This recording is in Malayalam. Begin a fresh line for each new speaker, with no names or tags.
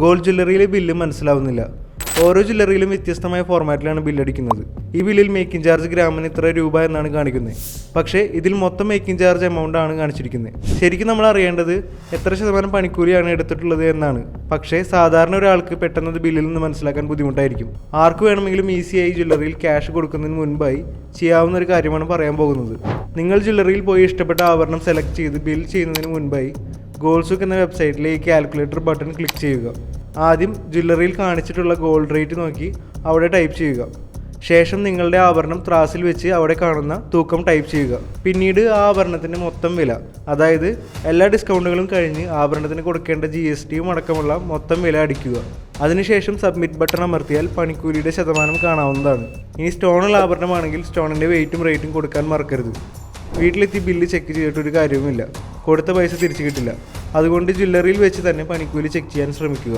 ഗോൾഡ് ജ്വല്ലറിയിലെ ബില്ല് മനസ്സിലാവുന്നില്ല. ഓരോ ജ്വല്ലറിയിലും വ്യത്യസ്തമായ ഫോർമാറ്റിലാണ് ബില്ലടിക്കുന്നത് ഈ ബില്ലിൽ മേക്കിംഗ് ചാർജ് ഗ്രാമിന് ഇത്ര രൂപ എന്നാണ് കാണിക്കുന്നത്. പക്ഷേ ഇതിൽ മൊത്തം മേക്കിംഗ് ചാർജ് എമൗണ്ട് ആണ് കാണിച്ചിരിക്കുന്നത്. ശരിക്കും നമ്മൾ അറിയേണ്ടത് എത്ര ശതമാനം പണിക്കൂലിയാണ് എടുത്തിട്ടുള്ളത് എന്നാണ്. പക്ഷേ സാധാരണ ഒരാൾക്ക് പെട്ടെന്ന് അത് ബില്ലിൽ നിന്ന് മനസ്സിലാക്കാൻ ബുദ്ധിമുട്ടായിരിക്കും. ആർക്ക് വേണമെങ്കിലും ഈസിയായി ജ്വല്ലറിയിൽ ക്യാഷ് കൊടുക്കുന്നതിന് മുൻപായി ചെയ്യാവുന്ന ഒരു കാര്യമാണ് പറയാൻ പോകുന്നത്. നിങ്ങൾ ജ്വല്ലറിയിൽ പോയി ഇഷ്ടപ്പെട്ട ആഭരണം സെലക്ട് ചെയ്ത് ബിൽ ചെയ്യുന്നതിന് മുൻപായി ഗോൾസുക്ക് എന്ന വെബ്സൈറ്റിലെ ഈ കാൽക്കുലേറ്റർ ബട്ടൺ ക്ലിക്ക് ചെയ്യുക. ആദ്യം ജ്വല്ലറിയിൽ കാണിച്ചിട്ടുള്ള ഗോൾഡ് റേറ്റ് നോക്കി അവിടെ ടൈപ്പ് ചെയ്യുക. ശേഷം നിങ്ങളുടെ ആഭരണം ത്രാസിൽ വെച്ച് അവിടെ കാണുന്ന തൂക്കം ടൈപ്പ് ചെയ്യുക. പിന്നീട് ആ ആഭരണത്തിന്റെ മൊത്തം വില അതായത് എല്ലാ ഡിസ്കൗണ്ടുകളും കഴിഞ്ഞ് ആഭരണത്തിന് കൊടുക്കേണ്ട ജി എസ് ടിയും അടക്കമുള്ള മൊത്തം വില അടിക്കുക. അതിനുശേഷം സബ്മിറ്റ് ബട്ടൺ അമർത്തിയാൽ പണിക്കൂലിയുടെ ശതമാനം കാണാവുന്നതാണ്. ഇനി സ്റ്റോണുള്ള ആഭരണമാണെങ്കിൽ സ്റ്റോണിന്റെ വെയിറ്റും റേറ്റും കൊടുക്കാൻ മറക്കരുത്. വീട്ടിലെത്തി ബില്ല് ചെക്ക് ചെയ്തിട്ടൊരു കാര്യവുമില്ല. കൊടുത്ത പൈസ തിരിച്ചു കിട്ടില്ല. അതുകൊണ്ട് ജ്വല്ലറിയിൽ വെച്ച് തന്നെ പണിക്കൂലി ചെക്ക് ചെയ്യാൻ ശ്രമിക്കുക.